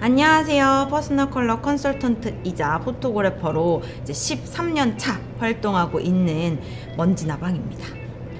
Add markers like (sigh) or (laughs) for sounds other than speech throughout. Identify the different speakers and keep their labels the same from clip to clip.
Speaker 1: 안녕하세요. 퍼스널 컬러 컨설턴트이자 포토그래퍼로 이제 13년 차 활동하고 있는 먼지나방입니다.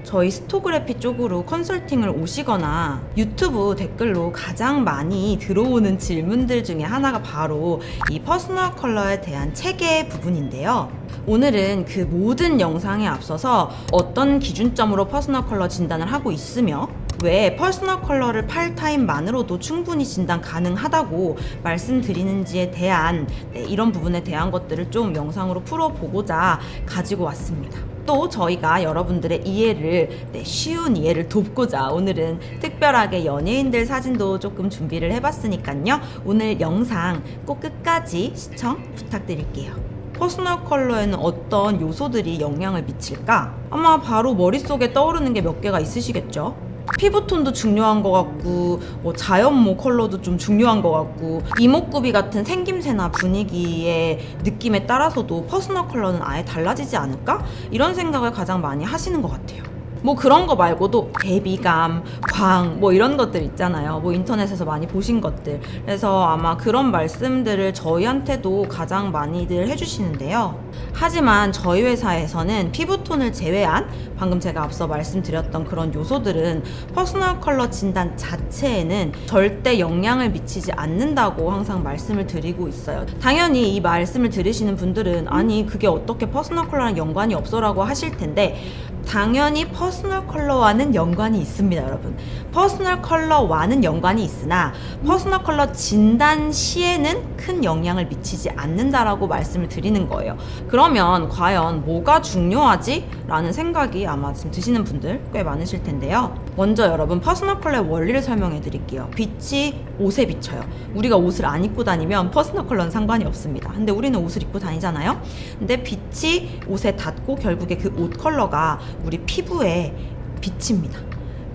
Speaker 1: 저희 스토그래피 쪽으로 컨설팅을 오시거나 유튜브 댓글로 가장 많이 들어오는 질문들 중에 하나가 바로 이 퍼스널 컬러에 대한 체계 부분인데요. 오늘은 그 모든 영상에 앞서서 어떤 기준점으로 퍼스널 컬러 진단을 하고 있으며 왜 퍼스널 컬러를 팔타임만으로도 충분히 진단 가능하다고 말씀드리는지에 대한 네, 이런 부분에 대한 것들을 좀 영상으로 풀어보고자 가지고 왔습니다. 또 저희가 여러분들의 이해를 네, 쉬운 이해를 돕고자 오늘은 특별하게 연예인들 사진도 조금 준비를 해봤으니까요. 오늘 영상 꼭 끝까지 시청 부탁드릴게요. 퍼스널 컬러에는 어떤 요소들이 영향을 미칠까? 아마 바로 머릿속에 떠오르는 게 몇 개가 있으시겠죠? 피부톤도 중요한 것 같고 뭐 자연모 컬러도 좀 중요한 것 같고 이목구비 같은 생김새나 분위기의 느낌에 따라서도 퍼스널 컬러는 아예 달라지지 않을까? 이런 생각을 가장 많이 하시는 것 같아요. 뭐 그런 거 말고도 대비감, 광, 뭐 이런 것들 있잖아요. 뭐 인터넷에서 많이 보신 것들. 그래서 아마 그런 말씀들을 저희한테도 가장 많이들 해주시는데요. 하지만 저희 회사에서는 피부톤을 제외한 방금 제가 앞서 말씀드렸던 그런 요소들은 퍼스널 컬러 진단 자체에는 절대 영향을 미치지 않는다고 항상 말씀을 드리고 있어요. 당연히 이 말씀을 들으시는 분들은 아니 그게 어떻게 퍼스널 컬러랑 연관이 없어라고 하실 텐데 당연히 퍼스널 컬러와는 연관이 있습니다, 여러분. 퍼스널 컬러와는 연관이 있으나 퍼스널 컬러 진단 시에는 큰 영향을 미치지 않는다라고 말씀을 드리는 거예요. 그러면 과연 뭐가 중요하지? 라는 생각이 아마 지금 드시는 분들 꽤 많으실 텐데요. 먼저 여러분 퍼스널 컬러의 원리를 설명해 드릴게요. 빛이 옷에 비쳐요. 우리가 옷을 안 입고 다니면 퍼스널 컬러는 상관이 없습니다. 근데 우리는 옷을 입고 다니잖아요. 근데 빛이 옷에 닿고 결국에 그 옷 컬러가 우리 피부에 비칩니다.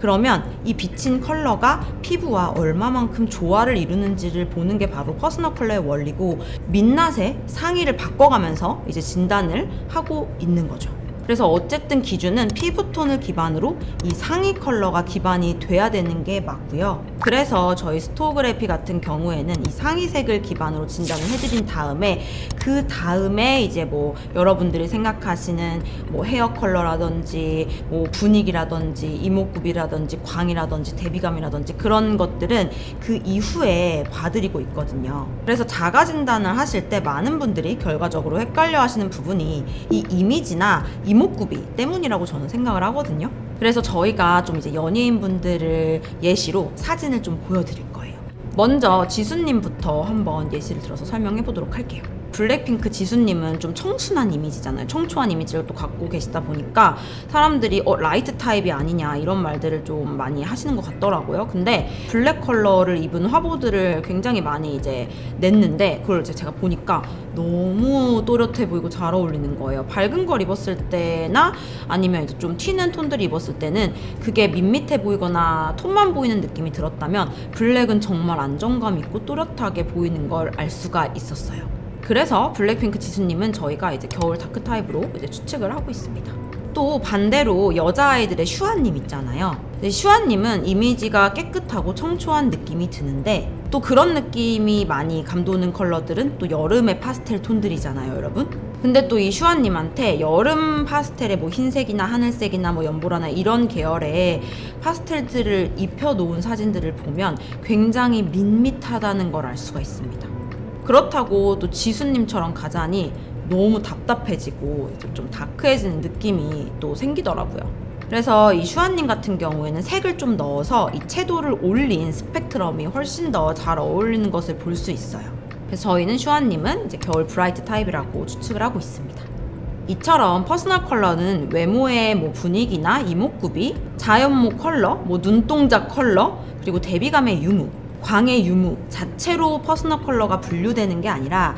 Speaker 1: 그러면 이 비친 컬러가 피부와 얼마만큼 조화를 이루는지를 보는 게 바로 퍼스널 컬러의 원리고 민낯의 상의를 바꿔가면서 이제 진단을 하고 있는 거죠. 그래서 어쨌든 기준은 피부톤을 기반으로 이 상의 컬러가 기반이 돼야 되는 게 맞고요. 그래서 저희 스토그래피 같은 경우에는 이 상의색을 기반으로 진단을 해드린 다음에 그 다음에 이제 뭐 여러분들이 생각하시는 뭐 헤어 컬러라든지 뭐 분위기라든지 이목구비라든지 광이라든지 대비감이라든지 그런 것들은 그 이후에 봐드리고 있거든요. 그래서 자가 진단을 하실 때 많은 분들이 결과적으로 헷갈려 하시는 부분이 이 이미지나 이 목구비 때문이라고 저는 생각을 하거든요. 그래서 저희가 좀 이제 연예인 분들을 예시로 사진을 좀 보여드릴 거예요. 먼저 지수님부터 한번 예시를 들어서 설명해 보도록 할게요. 블랙핑크 지수님은 좀 청순한 이미지잖아요. 청초한 이미지를 또 갖고 계시다 보니까 사람들이 어, 라이트 타입이 아니냐 이런 말들을 좀 많이 하시는 것 같더라고요. 근데 블랙 컬러를 입은 화보들을 굉장히 많이 이제 냈는데 그걸 이제 제가 보니까 너무 또렷해 보이고 잘 어울리는 거예요. 밝은 걸 입었을 때나 아니면 이제 좀 튀는 톤들 입었을 때는 그게 밋밋해 보이거나 톤만 보이는 느낌이 들었다면 블랙은 정말 안정감 있고 또렷하게 보이는 걸 알 수가 있었어요. 그래서 블랙핑크 지수님은 저희가 이제 겨울 다크 타입으로 이제 추측을 하고 있습니다. 또 반대로 여자아이들의 슈아님 있잖아요. 슈아님은 이미지가 깨끗하고 청초한 느낌이 드는데 또 그런 느낌이 많이 감도는 컬러들은 또 여름의 파스텔 톤들이잖아요, 여러분. 근데 또 이 슈아님한테 여름 파스텔의 뭐 흰색이나 하늘색이나 뭐 연보라나 이런 계열의 파스텔들을 입혀놓은 사진들을 보면 굉장히 밋밋하다는 걸 알 수가 있습니다. 그렇다고 또 지수님처럼 가자니 너무 답답해지고 좀 다크해지는 느낌이 또 생기더라고요. 그래서 이 슈아님 같은 경우에는 색을 좀 넣어서 이 채도를 올린 스펙트럼이 훨씬 더 잘 어울리는 것을 볼 수 있어요. 그래서 저희는 슈아님은 이제 겨울 브라이트 타입이라고 추측을 하고 있습니다. 이처럼 퍼스널 컬러는 외모의 뭐 분위기나 이목구비, 자연모 컬러, 뭐 눈동자 컬러, 그리고 대비감의 유무, 광의 유무 자체로 퍼스널 컬러가 분류되는 게 아니라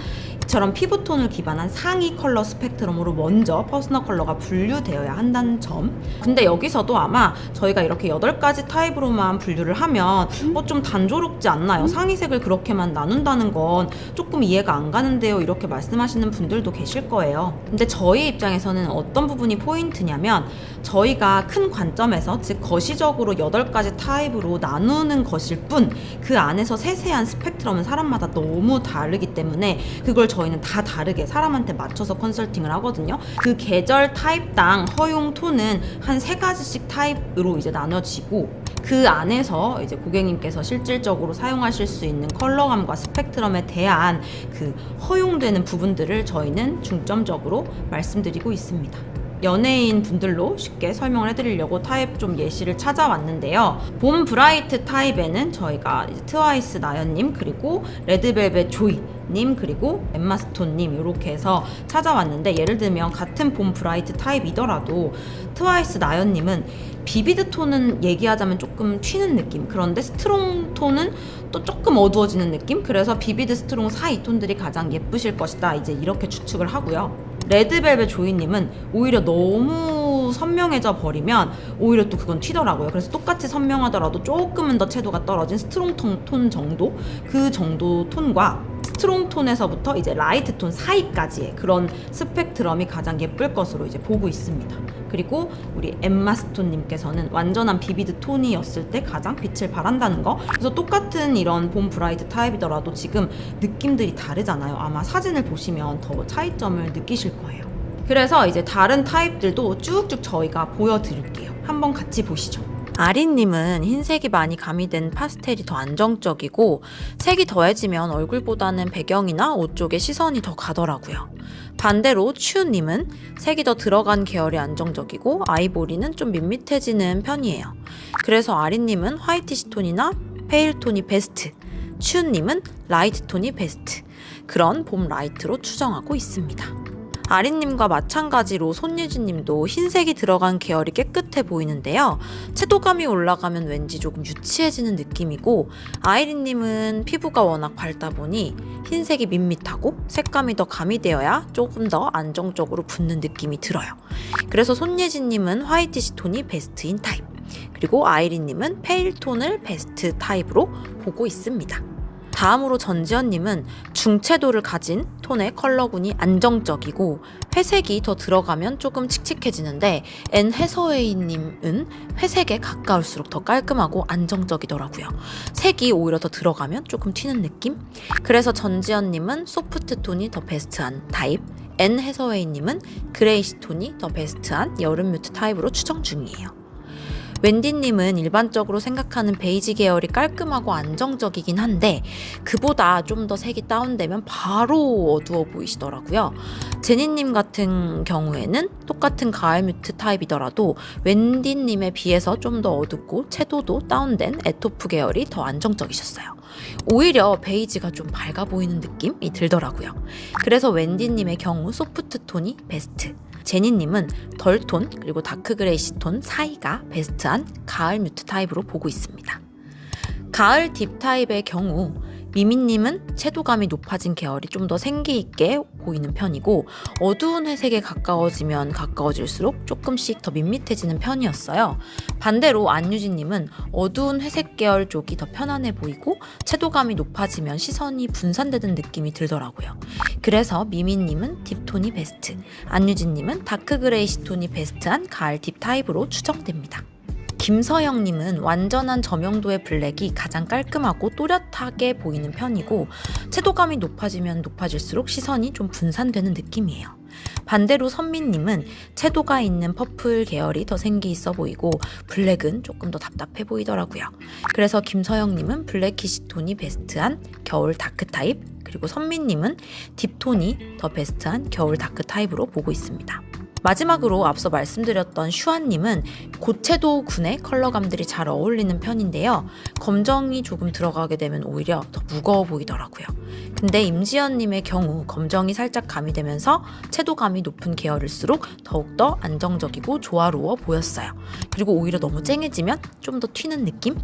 Speaker 1: 처럼 피부톤을 기반한 상위 컬러 스펙트럼으로 먼저 퍼스널 컬러가 분류되어야 한다는 점. 근데 여기서도 아마 저희가 이렇게 8가지 타입으로만 분류를 하면 어, 좀 단조롭지 않나요? 상위색을 그렇게만 나눈다는 건 조금 이해가 안 가는데요. 이렇게 말씀하시는 분들도 계실 거예요. 근데 저희 입장에서는 어떤 부분이 포인트냐면 저희가 큰 관점에서 즉 거시적으로 8가지 타입으로 나누는 것일 뿐 그 안에서 세세한 스펙트럼은 사람마다 너무 다르기 때문에 그걸 저희는 다 다르게 사람한테 맞춰서 컨설팅을 하거든요. 그 계절 타입당 허용 톤은 한 세 가지씩 타입으로 이제 나눠지고 그 안에서 이제 고객님께서 실질적으로 사용하실 수 있는 컬러감과 스펙트럼에 대한 그 허용되는 부분들을 저희는 중점적으로 말씀드리고 있습니다. 연예인 분들로 쉽게 설명을 해드리려고 타입 좀 예시를 찾아왔는데요. 봄 브라이트 타입에는 저희가 트와이스 나연님 그리고 레드벨벳 조이 님 그리고 엠마스톤님 이렇게 해서 찾아왔는데 예를 들면 같은 봄 브라이트 타입이더라도 트와이스 나연님은 비비드 톤은 얘기하자면 조금 튀는 느낌 그런데 스트롱 톤은 또 조금 어두워지는 느낌 그래서 비비드 스트롱 사이 톤들이 가장 예쁘실 것이다 이제 이렇게 추측을 하고요 레드벨벳 조이님은 오히려 너무 선명해져 버리면 오히려 또 그건 튀더라고요. 그래서 똑같이 선명하더라도 조금은 더 채도가 떨어진 스트롱 톤, 톤 정도? 그 정도 톤과 스트롱 톤에서부터 이제 라이트 톤 사이까지의 그런 스펙트럼이 가장 예쁠 것으로 이제 보고 있습니다. 그리고 우리 엠마 스톤님께서는 완전한 비비드 톤이었을 때 가장 빛을 발한다는 거. 그래서 똑같은 이런 봄 브라이트 타입이더라도 지금 느낌들이 다르잖아요. 아마 사진을 보시면 더 차이점을 느끼실 거예요. 그래서 이제 다른 타입들도 쭉쭉 저희가 보여드릴게요. 한번 같이 보시죠. 아린님은 흰색이 많이 가미된 파스텔이 더 안정적이고 색이 더해지면 얼굴보다는 배경이나 옷 쪽에 시선이 더 가더라고요. 반대로 추우님은 색이 더 들어간 계열이 안정적이고 아이보리는 좀 밋밋해지는 편이에요. 그래서 아린님은 화이티시 톤이나 페일 톤이 베스트, 추우님은 라이트 톤이 베스트. 그런 봄 라이트로 추정하고 있습니다. 아린님과 마찬가지로 손예진님도 흰색이 들어간 계열이 깨끗해 보이는데요. 채도감이 올라가면 왠지 조금 유치해지는 느낌이고 아이린님은 피부가 워낙 밝다 보니 흰색이 밋밋하고 색감이 더 가미되어야 조금 더 안정적으로 붙는 느낌이 들어요. 그래서 손예진님은 화이티시 톤이 베스트인 타입. 그리고 아이린님은 페일 톤을 베스트 타입으로 보고 있습니다. 다음으로 전지현님은 중채도를 가진 톤의 컬러군이 안정적이고 회색이 더 들어가면 조금 칙칙해지는데 앤 해서웨이님은 회색에 가까울수록 더 깔끔하고 안정적이더라고요. 색이 오히려 더 들어가면 조금 튀는 느낌? 그래서 전지현님은 소프트 톤이 더 베스트한 타입, 앤 해서웨이님은 그레이시 톤이 더 베스트한 여름 뮤트 타입으로 추정 중이에요. 웬디님은 일반적으로 생각하는 베이지 계열이 깔끔하고 안정적이긴 한데 그보다 좀 더 색이 다운되면 바로 어두워 보이시더라고요. 제니님 같은 경우에는 똑같은 가을 뮤트 타입이더라도 웬디님에 비해서 좀 더 어둡고 채도도 다운된 에토프 계열이 더 안정적이셨어요. 오히려 베이지가 좀 밝아 보이는 느낌이 들더라고요. 그래서 웬디님의 경우 소프트 톤이 베스트. 제니님은 덜 톤 그리고 다크 그레이시 톤 사이가 베스트한 가을 뮤트 타입으로 보고 있습니다. 가을 딥 타입의 경우 미미님은 채도감이 높아진 계열이 좀 더 생기 있게 보이는 편이고 어두운 회색에 가까워지면 가까워질수록 조금씩 더 밋밋해지는 편이었어요. 반대로 안유진님은 어두운 회색 계열 쪽이 더 편안해 보이고 채도감이 높아지면 시선이 분산되는 느낌이 들더라고요. 그래서 미미님은 딥톤이 베스트, 안유진님은 다크 그레이시 톤이 베스트한 가을 딥 타입으로 추정됩니다. 김서영님은 완전한 저명도의 블랙이 가장 깔끔하고 또렷하게 보이는 편이고 채도감이 높아지면 높아질수록 시선이 좀 분산되는 느낌이에요. 반대로 선미님은 채도가 있는 퍼플 계열이 더 생기 있어 보이고 블랙은 조금 더 답답해 보이더라고요. 그래서 김서영님은 블랙 키시 톤이 베스트한 겨울 다크 타입 그리고 선미님은 딥톤이 더 베스트한 겨울 다크 타입으로 보고 있습니다. 마지막으로 앞서 말씀드렸던 슈아님은 고채도 군의 컬러감들이 잘 어울리는 편인데요. 검정이 조금 들어가게 되면 오히려 더 무거워 보이더라고요.
Speaker 2: 근데 임지연님의 경우 검정이 살짝 가미되면서 채도감이 높은 계열일수록 더욱더 안정적이고 조화로워 보였어요. 그리고 오히려 너무 쨍해지면 좀 더 튀는 느낌?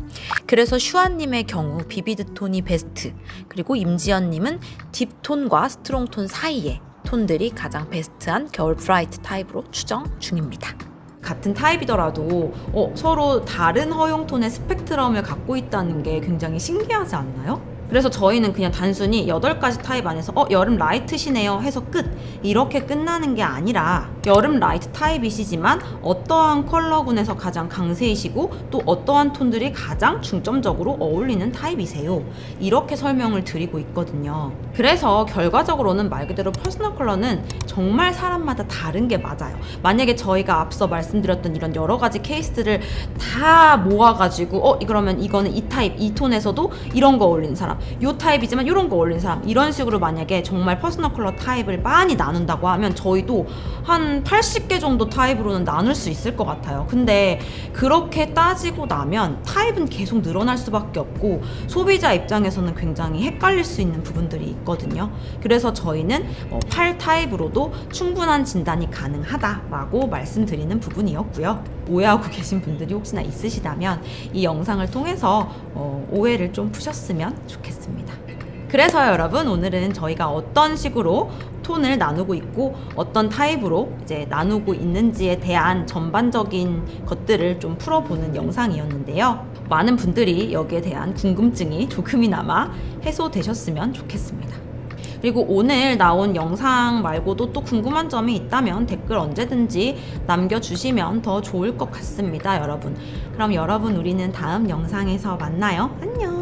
Speaker 2: 그래서 슈아님의 경우 비비드 톤이 베스트, 그리고 임지연님은 딥톤과 스트롱톤 사이에 톤들이 가장 베스트한 겨울 브라이트 타입으로 추정 중입니다.
Speaker 1: 같은 타입이더라도 어, 서로 다른 허용 톤의 스펙트럼을 갖고 있다는 게 굉장히 신기하지 않나요? 그래서 저희는 그냥 단순히 8가지 타입 안에서 어 여름 라이트시네요 해서 끝. 이렇게 끝나는 게 아니라 여름 라이트 타입이시지만 어떠한 컬러군에서 가장 강세이시고 또 어떠한 톤들이 가장 중점적으로 어울리는 타입이세요. 이렇게 설명을 드리고 있거든요. 그래서 결과적으로는 말 그대로 퍼스널 컬러는 정말 사람마다 다른 게 맞아요. 만약에 저희가 앞서 말씀드렸던 이런 여러 가지 케이스들을 다 모아가지고 어 그러면 이거는 이 타입 이 톤에서도 이런 거 어울리는 사람 요 타입이지만 이런 거 어울리는 사람. 이런 식으로 만약에 정말 퍼스널 컬러 타입을 많이 나눈다고 하면 저희도 한 80개 정도 타입으로는 나눌 수 있을 것 같아요. 근데 그렇게 따지고 나면 타입은 계속 늘어날 수밖에 없고 소비자 입장에서는 굉장히 헷갈릴 수 있는 부분들이 있거든요. 그래서 저희는 어, 8타입으로도 충분한 진단이 가능하다라고 말씀드리는 부분이었고요 오해하고 (laughs) 계신 분들이 혹시나 있으시다면 이 영상을 통해서 어, 오해를 좀 푸셨으면 좋겠습니다. 그래서 여러분 오늘은 저희가 어떤 식으로 톤을 나누고 있고 어떤 타입으로 이제 나누고 있는지에 대한 전반적인 것들을 좀 풀어보는 영상이었는데요. 많은 분들이 여기에 대한 궁금증이 조금이나마 해소되셨으면 좋겠습니다. 그리고 오늘 나온 영상 말고도 또 궁금한 점이 있다면 댓글 언제든지 남겨주시면 더 좋을 것 같습니다, 여러분. 그럼 여러분, 우리는 다음 영상에서 만나요. 안녕!